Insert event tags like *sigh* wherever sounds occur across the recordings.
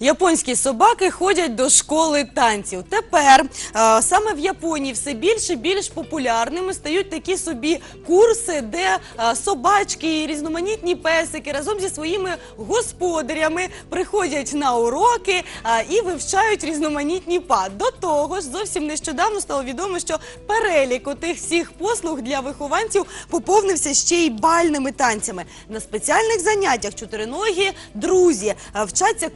Японські собаки ходять до школи танців. Тепер е, саме в Японії все більше більш популярними стають такі собі курси, де е, собачки і різноманітні песики разом зі своїми господарями приходять на уроки е, і вивчають різноманітні па. До того ж, зовсім нещодавно стало відомо, що перелік тих всіх послуг для вихованців поповнився ще й бальними танцями. На спеціальних заняттях чотириногі друзі вчаться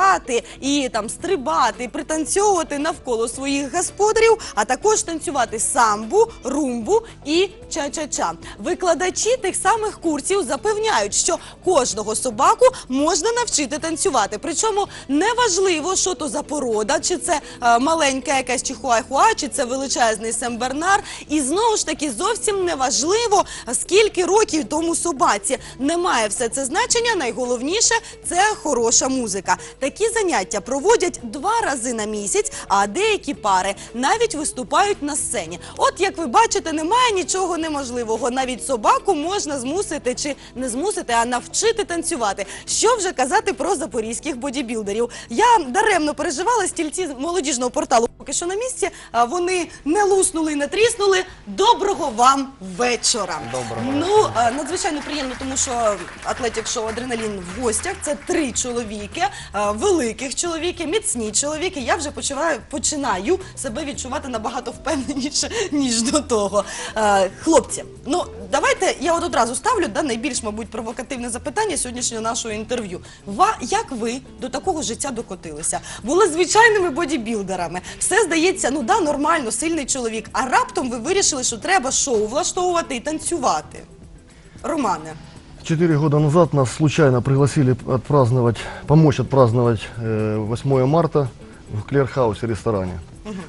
кружляти і там стрибати, пританцьовувати навколо своїх господарів, а також танцювати самбу, румбу і ча-ча-ча. Викладачі тих самих курсів запевняють, що кожного собаку можна навчити танцювати. Причому неважливо, що то за порода, чи це е, маленька якась чихуахуа, чи це величезний сембернар. І знову ж таки зовсім неважливо, скільки років тому собаці. Немає все це значення. Найголовніше це хороша музика. Такі заняття проводять два рази на місяць, а деякі пари навіть виступають на сцені. От як ви бачите, немає нічого неможливого. Навіть собаку можна змусити чи не змусити, а навчити танцювати. Що вже казати про запорізьких бодібілдерів? Я даремно переживала стільці молодіжного порталу. Поки що на місці вони не луснули і не тріснули. Доброго вам вечора. Доброго. Ну надзвичайно приємно, тому що атлетик шоу Адреналін в гостях. Це три чоловіки, великих чоловіки, міцні чоловіки. Я вже починаю себе відчувати набагато впевненіше ніж до того. Е, Хлопці, ну давайте я от одразу ставлю найбільш, мабуть, провокативне запитання сьогоднішнього нашого інтерв'ю. Як ви до такого життя докотилися? Були звичайними бодібілдерами. Все здається, ну да, нормально, сильний чоловік. А раптом ви вирішили, що треба шоу влаштовувати і танцювати. Романе. Четыре года назад нас случайно пригласили отпраздновать, помочь отпраздновать э, 8 марта в Клерхаусе ресторане.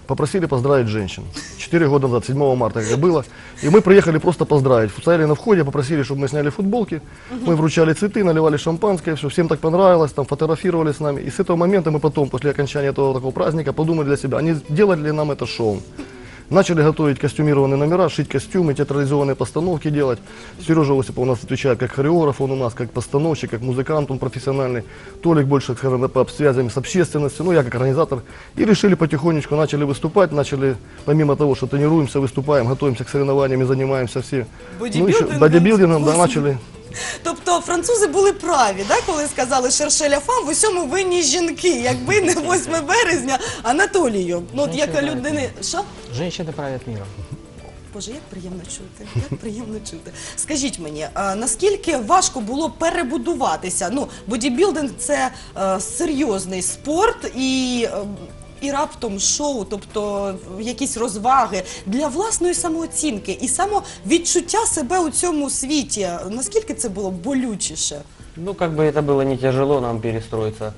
Попросили поздравить женщин. Четыре года назад, 7 марта как было. И мы приехали просто поздравить. Стояли на входе, попросили, чтобы мы сняли футболки. Мы вручали цветы, наливали шампанское, все. Всем так понравилось, там фотографировали с нами. И с этого момента мы потом, после окончания этого такого праздника, подумали для себя, а не делать ли нам это шоу. Начали готовить костюмированные номера, шить костюмы, театрализованные постановки делать. Сережа Осипов у нас отвечает как хореограф, он у нас как постановщик, как музыкант, он профессиональный. Толик больше, скажем, по связям с общественностью, ну я как организатор. И решили потихонечку, начали выступать, начали, помимо того, что тренируемся, выступаем, готовимся к соревнованиям и занимаемся все. Ну, еще Бодибилдингом, бодибилдингом, да, начали. Тобто французи були праві, да, коли сказали Шершеля фам, в усьому винні жінки, якби не 8 березня Анатолію. Ну, от як Женщина людини. Що? Женщины правят миром. Боже, як приємно чути. Як приємно чути. Скажіть мені, а, наскільки важко було перебудуватися? Ну, бодібілдинг це е, серйозний спорт і. е, і раптом шоу, тобто якісь розваги для власної самооцінки і самовідчуття себе у цьому світі. Наскільки це було болючіше? Ну, как бы это было не тяжело нам перестроиться.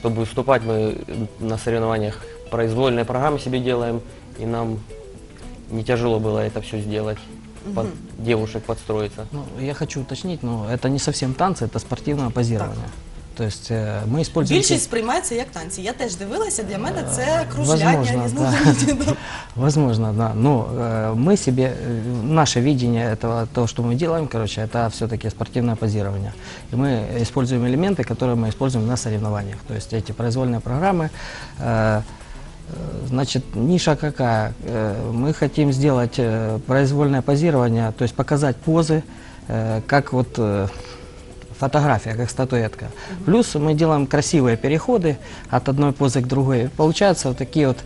Чтобы выступать, мы на соревнованиях произвольные программы себе делаем, и нам не тяжело было это все сделать, под девушек подстроиться. Ну, я хочу уточнить, но это не совсем танцы, это спортивное позирование. То есть э, мы используем... Більшість сприймається як танці. Я теж дивилася. Для мене це кружляння, возможно, різноманітні. да. *laughs* Возможно, да. Но э, мы себе, э, наше видение этого, то, что мы делаем, короче, это все-таки спортивное позирование. И мы используем элементы, которые мы используем на соревнованиях. То есть эти произвольные программы. э, э, Значит, ниша какая? Э, Мы хотим сделать э, произвольное позирование, то есть показать позы, э, как вот э, фотография, как статуэтка. Плюс мы делаем красивые переходы от одной позы к другой. Получаются вот такие вот,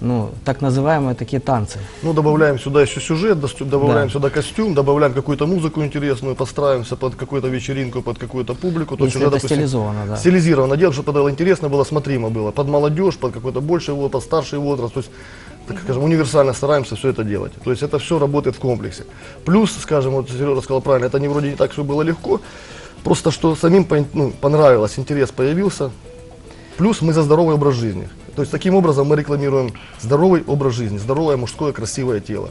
ну, так называемые такие танцы. Ну, добавляем сюда еще сюжет, добавляем Да. сюда костюм, добавляем какую-то музыку интересную, подстраиваемся под какую-то вечеринку, под какую-то публику. Если это стилизовано, да. Стилизировано делаем, чтобы было интересно было, смотримо было. Под молодежь, под какой-то больший возраст, под старший возраст. То есть, так скажем, универсально стараемся все это делать. То есть это все работает в комплексе. Плюс, скажем, вот Сережа сказал правильно, это не вроде не так все было легко. Просто что самим ну, понравилось, интерес появился. Плюс мы за здоровый образ жизни. То есть таким образом мы рекламируем здоровый образ жизни, здоровое мужское красивое тело.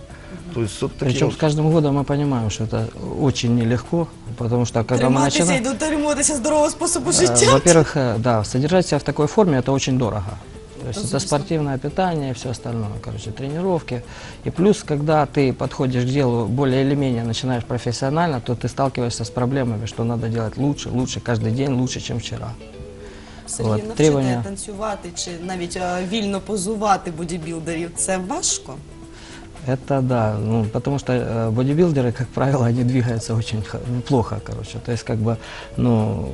То есть вот таким Причем вот- с каждым годом мы понимаем, что это очень нелегко, потому что когда мы начинаем... дотримуватися здорового способу Э, життя. Во-первых, э, да, содержать себя в такой форме это очень дорого. То есть это Разумеется. спортивное питание и все остальное, короче, тренировки. И плюс, когда ты подходишь к делу более или менее, начинаешь профессионально, то ты сталкиваешься с проблемами, что надо делать лучше, лучше, каждый день лучше, чем вчера. Сергій, От, навчити требування. танцювати чи навіть е, вільно позувати бодібілдерів це важко. Это да, ну, потому что э, бодибилдеры, как правило, они двигаются очень х- ну, плохо, короче. То есть, как бы, ну,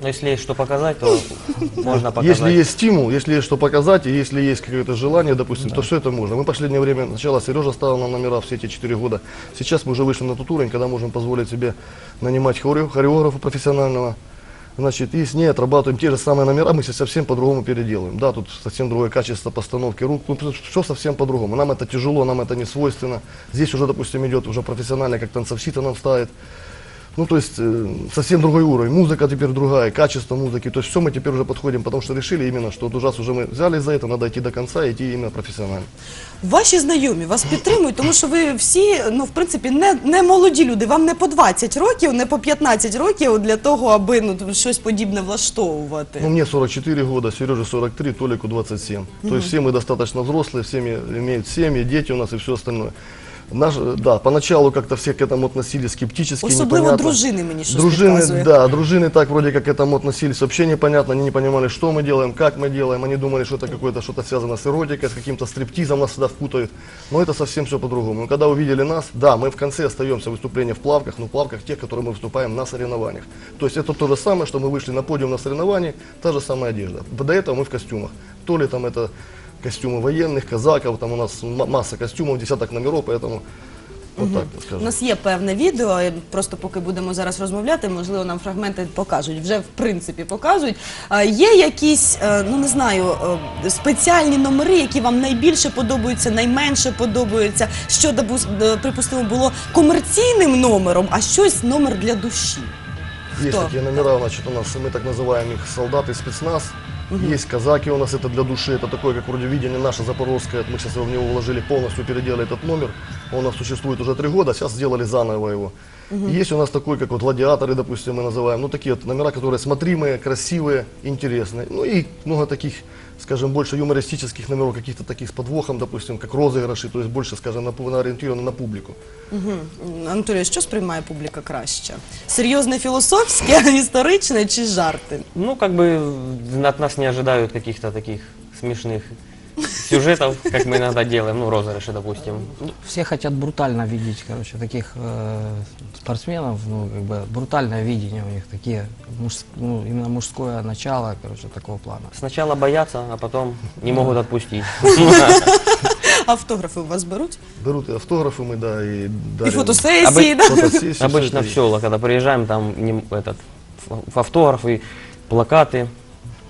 Но если есть что показать, то *laughs* можно показать. Если есть стимул, если есть что показать, и если есть какое-то желание, допустим, то все это можно. Мы в последнее время, сначала Сережа ставил нам номера все эти 4 года. Сейчас мы уже вышли на тот уровень, когда можем позволить себе нанимать хоре- хореографа профессионального. Значит, и с ней отрабатываем те же самые номера, мы сейчас совсем по-другому переделаем. Да, тут совсем другое качество постановки рук, ну, все совсем по-другому. Нам это тяжело, нам это не свойственно. Здесь уже, допустим, идет уже профессионально, как танцовщица нам ставит. Ну, то есть э, совсем другой уровень. Музыка теперь другая, качество музыки. То есть все мы теперь уже подходим, потому что решили именно, что вот ужас уже мы взяли за это, надо идти до конца и идти именно профессионально. Ваші знайомі вас підтримують, тому що ви всі, ну в принципі, не, не молоді люди. Вам не по 20 років, не по 15 років для того, аби ну щось подібне влаштовувати. Ну, мне 44 года, Сереже 43, Толику 27. То есть все мы достаточно взрослые, все ми- имеют семьи, дети у нас и все остальное. Наш, э, да, поначалу как-то все к этому относились скептически, Особливо непонятно. дружини мені щось Дружины, підказує. да, дружины так вроде как к этому относились вообще непонятно, они не понимали, что мы делаем, как мы делаем, они думали, что это какое-то что-то связано с эротикой, с каким-то стриптизом нас сюда впутают, но это совсем все по-другому. Но когда увидели нас, да, мы в конце остаемся выступления в плавках, но в плавках тех, которые мы выступаем на соревнованиях. То есть это то же самое, что мы вышли на подиум на соревновании, та же самая одежда. До этого мы в костюмах. То ли там это костюмы военных, казаков, там у нас м- масса костюмов, десяток номеров, поэтому вот так вот У скажем. нас є певне відео, і просто поки будемо зараз розмовляти, можливо, нам фрагменти покажуть. Вже в принципі показують. А, Є якісь, е, ну не знаю, е, спеціальні номери, які вам найбільше подобаються, найменше подобаються. Що допус- е, припустимо було комерційним номером, а щось номер для душі. Есть Кто? такие номера, значит, у нас, мы так называем их солдаты спецназ. Есть казаки у нас, это для души, это такое, как вроде видение наше запорожское. Мы сейчас в него вложили полностью, переделали этот номер. Он у нас существует уже три года, сейчас сделали заново его. Есть у нас такой, как вот гладиаторы, допустим, мы называем. Ну, такие вот номера, которые смотримые, красивые, интересные. Ну и много таких, скажем, больше юмористических номеров, каких-то таких с подвохом, допустим, как розыгрыши, то есть больше, скажем, на, пу- ориентированы на публику. М, Анатолій, що сприймає публіка краще? Серйозне філософське, *laughs* історичне чи жарти? Ну, как бы от нас не ожидают каких-то таких смешных сюжетов, как мы иногда делаем, ну, розыгрыши, допустим. Ну, все хотят брутально видеть, короче, таких э, спортсменов, ну, как бы, брутальное видение у них, такие, муж- ну, именно мужское начало, короче, такого плана. Сначала боятся, а потом не могут отпустить. *laughs* Автографи у вас беруть? Берут и автографы мы, да, и І дарим. фотосесії, Обы- да? фотосессии, всё Обычно это в села, когда приезжаем, там не, этот, ф- автографы, плакаты,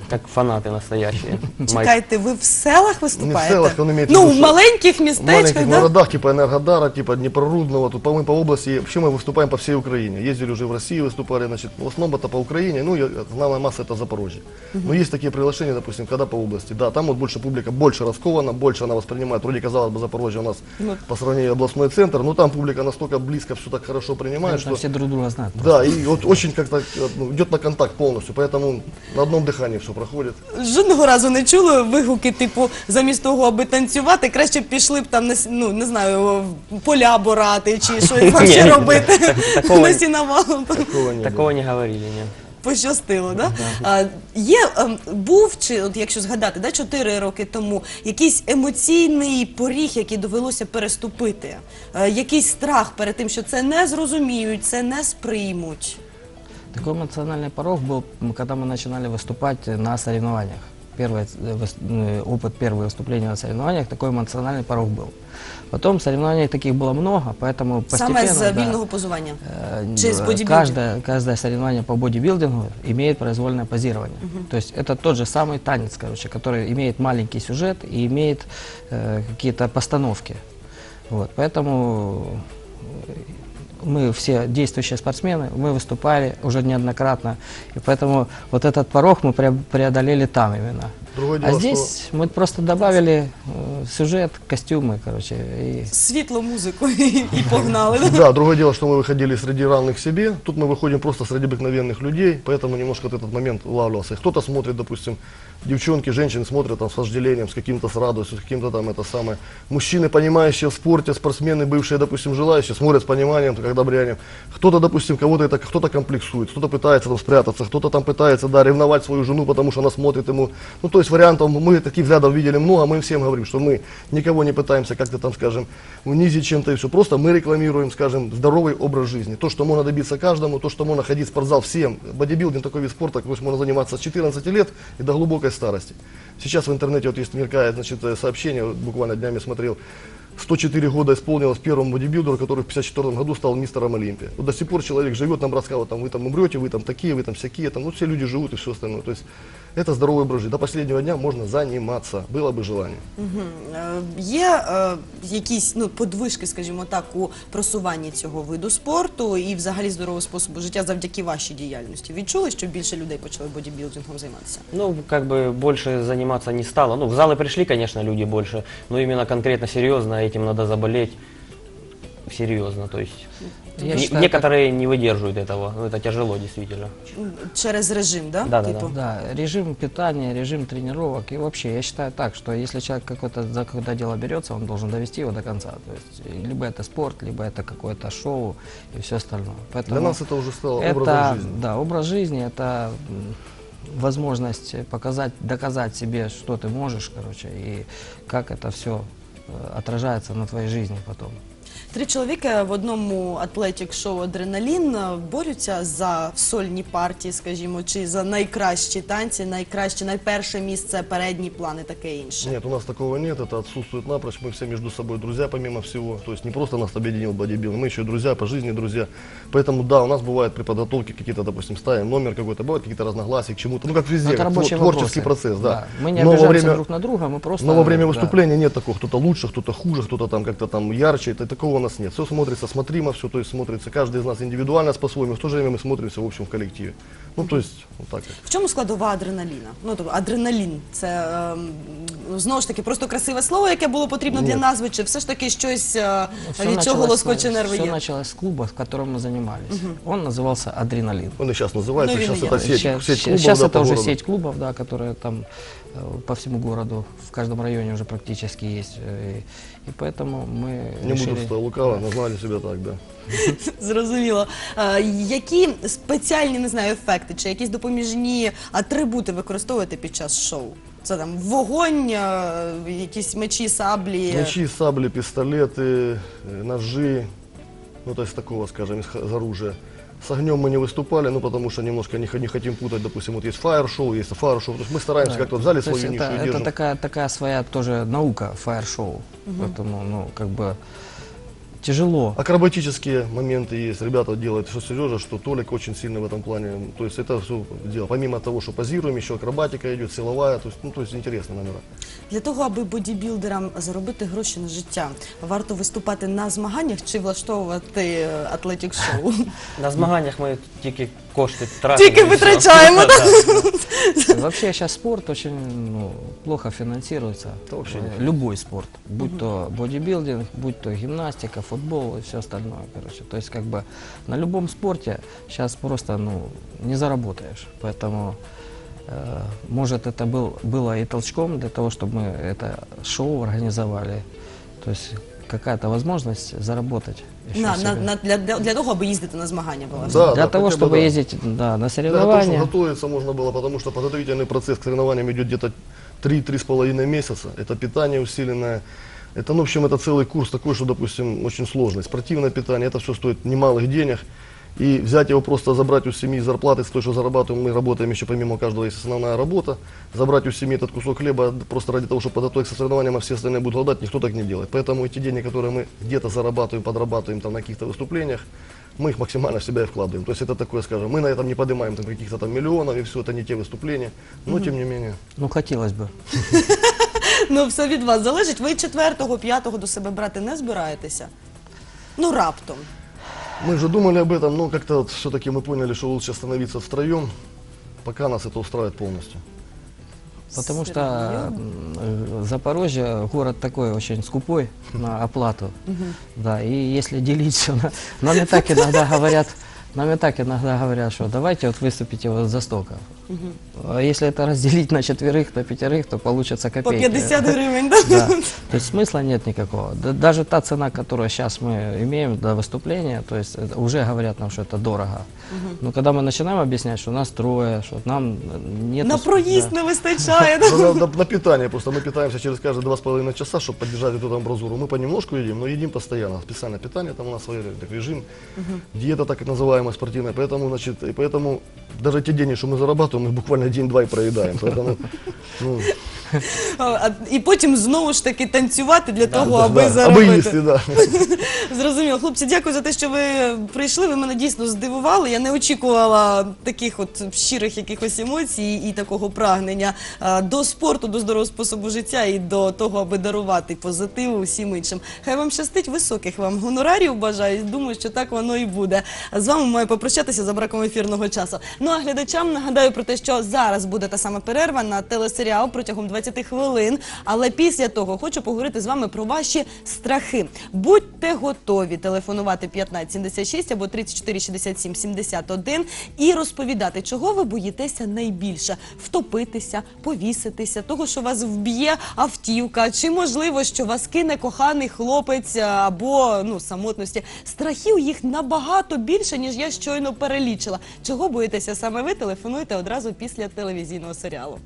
как фанаты настоящие. *laughs* Май- Чекайте, ви в селах виступаєте? Не в селах, он имеет в ну, виду, в що- маленьких В містечках, маленьких да? городах, типа Энергодара, типа Днепрорудного, тут, по-моему, по области, вообще мы выступаем по всей Украине. Ездили уже в Россию, выступали, значит, в основном это по Украине, ну, и основная масса это Запорожье. Но есть такие приглашения, допустим, когда по области. Да, там вот больше публика, больше раскована, больше она воспринимает. Вроде, казалось бы, Запорожье у нас Ну. по сравнению областной центр, но там публика настолько близко все так хорошо принимает, Потому что что... все друг друга знают. Да, и вот очень как-то ну, идет на контакт полностью, поэтому на одном дыхании все проходит. Жодного разу не чули вигуки, типу, замість того, аби танцювати, краще б пішли б там на с- ну, не знаю, поля борати чи *laughs* щось Ні, вообще ні, робити так- *laughs* такого- на сіновалом. Такого не было. Такого не говорили, нет. Пощастило, да? А, є, ем, був, чи от якщо згадати, да, 4 роки тому, якийсь емоційний поріг, який довелося переступити, Е, якийсь страх перед тим, що це не зрозуміють, це не сприймуть. Такой эмоциональный порог был, когда мы начинали выступать на соревнованиях. Первый э, э, опыт первого выступления на соревнованиях, такой эмоциональный порог был. Потом соревнований таких было много, поэтому постепенно... Саме з да, позування. э, Чи з каждое, каждое соревнование по бодибилдингу имеет произвольное позирование. То есть это тот же самый танец, короче, который имеет маленький сюжет и имеет э, какие-то постановки. Вот, поэтому мы все действующие спортсмены, мы выступали уже неоднократно, и поэтому вот этот порог мы пре- преодолели там именно. Другое А дело, здесь мы просто добавили э, сюжет, костюмы, короче, и Світло, музику *laughs* і, і погнали. что... *laughs* Да, другое дело, что мы выходили среди равных себе. Тут мы выходим просто среди обыкновенных людей, поэтому немножко вот этот момент улавливался. И Кто-то смотрит, допустим, девчонки, женщины смотрят там с вожделением, с каким-то с радостью, с каким-то там это самое. Мужчины, понимающие в спорте, спортсмены, бывшие, допустим, желающие, смотрят с пониманием, как одобрянием. Кто-то, допустим, кого-то это, кто-то комплексует, кто-то пытается там спрятаться, кто-то там пытается, да, ревновать свою жену, потому что она смотрит ему. Ну, то есть вариантов, мы таких взглядов видели много, мы всем говорим, что мы никого не пытаемся как-то там, скажем, унизить чем-то и все. Просто мы рекламируем, скажем, здоровый образ жизни. То, что можно добиться каждому, то, что можно ходить в спортзал всем. Бодибилдинг такой вид спорта, то есть можно заниматься с 14 лет и до глубокой старости. Сейчас в интернете вот есть мелькает, значит, э, сообщение, буквально днями смотрел, 104 года исполнилось первому бодибилдеру, который в 54 году стал мистером Олимпия. Вот до сих пор человек живет, нам рассказывает, там, вы там умрете, вы там такие, вы там всякие, там, ну, все люди живут и все остальное. То есть это здоровый образ жизни. До последнего дня можно заниматься, было бы желание. Е, Є е, якісь ну, подвижки, скажімо так, у просуванні цього виду спорту і взагалі здорового способу життя завдяки вашій діяльності. Відчули, що більше людей почали бодібілдингом займатися? Ну, как бы больше заниматься не стало. Ну, в залы пришли, конечно, люди больше, но именно конкретно серьезно этим надо заболеть. Серьезно, то есть Я не- считаю, некоторые не выдерживают этого. Ну, это тяжело, действительно. Через режим, да? Да, да, типу? Да, режим питания, режим тренировок. И вообще, я считаю так, что если человек какое-то за какое дело берется, он должен довести его до конца. То есть, э, либо это спорт, либо это какое-то шоу и все остальное. Поэтому Для нас это уже стало это, образом жизни. Да, образ жизни это м, возможность показать, доказать себе, что ты можешь, короче, и как это все отражается на твоей жизни потом. Три чоловіки в одному атлетік-шоу Адреналін е, борються за сольні партії, скажімо, чи за найкращі танці, найкраще, найперше місце, передній план і таке інше. Нет, у нас такого нет, это отсутствует напрочь. Мы все между собой друзья, помимо всего. То есть не просто нас объединил бодибилдинг, мы еще и друзья, по жизни друзья. Поэтому да, у нас бывает при подготовке какие-то, допустим, ставим номер какой-то, бывают какие-то разногласия к чему-то. Ну, как везде, это как рабочие твор- творческий вопросы. процесс, да. Мы не Но во обижаемся время, друг на друга, мы просто... но во время да. выступления нет такого, кто-то лучше, кто-то хуже, кто-то там как-то там ярче, это, такого у нас нет. Все смотрится смотримо, все, то есть смотрится, каждый из нас индивидуально по-своему, в то же время мы смотримся, в общем, в коллективе. Ну, то есть, вот так вот. В чому складова адреналіна? Ну тобто адреналін це ем, знову ж таки просто красиве слово, яке було потрібно для Ні. назви, чи все ж таки щось е, Всё від чого началось- лоскоче нерви Все є? началось с клуба, в котором мы занимались. Он назывался «Адреналин». Он и сейчас называется, Ну, сейчас видно, это я- сеть, Сейчас, сеть клубов, сейчас да, это по уже городу. сеть клубов, да, которая там э, по всему городу, в каждом районе уже практически есть. э, И, и поэтому мы Не решили... буду что лукаво, назвали себя так, да. Зрозуміло. *laughs* Е, які спеціальні не знаю ефекти чи якісь допоміжні атрибути використовуєте під час шоу? Це там вогонь, е, якісь мечі, саблі. Мечи, сабли, пистолеты, э, ножи, ну то есть такого, скажем, из, х- из оружия. С огнем мы не выступали, ну потому что немножко не, х- не хотим путать, допустим, вот есть фаер-шоу, есть фаер-шоу, то есть мы стараемся Да. как-то в зале То есть свою нишу это, это держим. такая, такая своя тоже наука фаер-шоу. Поэтому, ну, как бы тяжело. Акробатические моменты есть, ребята делают, что Сережа, что Толик очень сильно в этом плане, то есть это все дело. Помимо того, что позируем, еще акробатика идет, силовая, то есть, ну то есть интересные номера. Для того, аби бодібілдерам заробити гроші на життя, варто виступати на змаганнях чи влаштовувати е, атлетік-шоу. *laughs* На змаганнях ми тільки кошти *laughs* тратимо. Тільки і все. витрачаємо, *laughs* так? Вообще сейчас спорт очень ну, плохо финансируется. Да вообще Э, нифига. Любой спорт. Будь то бодибилдинг, будь то гимнастика, футбол и все остальное, короче. То есть как бы на любом спорте сейчас просто ну, не заработаешь. Поэтому э, может это был, было и толчком для того, чтобы мы это шоу организовали. То есть какая-то возможность заработать. На, на, на, для, для, для того, аби їздити на змагання була. Да, для да, того, хотя бы чтобы да. ездить да, на Для того, соревнования. чтобы готовиться можно было, потому что подготовительный процесс к соревнованиям идет где-то 3-3,5 месяца. Это питание усиленное. Это, ну, в общем, это целый курс такой, что, допустим, очень сложный. Спортивное питание, это все стоит немалых денег. И взять его просто забрать у семьи зарплаты, с той, что зарабатываем, мы работаем еще помимо каждого есть основная работа, забрать у семьи этот кусок хлеба просто ради того, чтобы подготовиться к соревнованиям, а все остальные будут голодать, никто так не делает. Поэтому эти деньги, которые мы где-то зарабатываем, подрабатываем там на каких-то выступлениях, мы их максимально в себя и вкладываем. То есть это такое, скажем, мы на этом не поднимаем там каких-то там миллионов, и все, это не те выступления, но тем не менее. Ну, хотелось бы. *laughs* Ну, все від вас залежить. Ви четвертого, п'ятого до себе брати не збираєтеся? Ну, раптом. Мы же думали об этом, но как-то вот все-таки мы поняли, что лучше остановиться втроем, пока нас это устраивает полностью. Потому что э, Запорожье город такой очень скупой на оплату. Да, и если делить все, нам и так иногда говорят, нам и так иногда говорят, что давайте вот выступите вот за столько. А если это разделить на четверых, на пятерых, то получится По копейки. 50 *laughs* гривень, да? Да. То есть смысла нет никакого. Да- даже та цена, которую сейчас мы имеем для выступления, то есть это уже говорят нам, что это дорого. Но когда мы начинаем объяснять, что нас трое, что нам нет... На проїзд не вистачає. да? Ну, на, на- на питание просто. Мы питаемся через каждые два с половиной часа, чтобы поддержать эту амбразуру. Мы понемножку едим, но едим постоянно. Специальное питание, там у нас свой так, режим. Диета так называемая спортивная. Поэтому, значит, и поэтому даже те деньги, что мы зарабатываем, мы буквально день-два и проедаем. Поэтому, ну, а, І потім знову ж таки танцювати для того, да, аби аби заробити. їсти, да. *laughs* Зрозуміло. Хлопці, дякую за те, що ви прийшли. Ви мене дійсно здивували. Я не очікувала таких от щирих якихось емоцій і такого прагнення а, до спорту, до здорового способу життя і до того, аби дарувати позитив усім іншим. Хай вам щастить високих вам гонорарів. Бажаю. Думаю, що так воно і буде. З вами маю попрощатися за браком ефірного часу. Ну а глядачам нагадаю про те, що зараз буде та сама перерва на телесеріал протягом 20 хвилин. Але після того хочу поговорити з вами про ваші страхи. Будьте готові телефонувати 1576 або 34 67 71 і розповідати, чого ви боїтеся найбільше: втопитися, повіситися, того, що вас вб'є автівка, чи можливо, що вас кине коханий хлопець або ну самотності. Страхів їх набагато більше, ніж я щойно перелічила. Чого боїтеся саме ви? Телефонуйте одразу після телевізійного серіалу.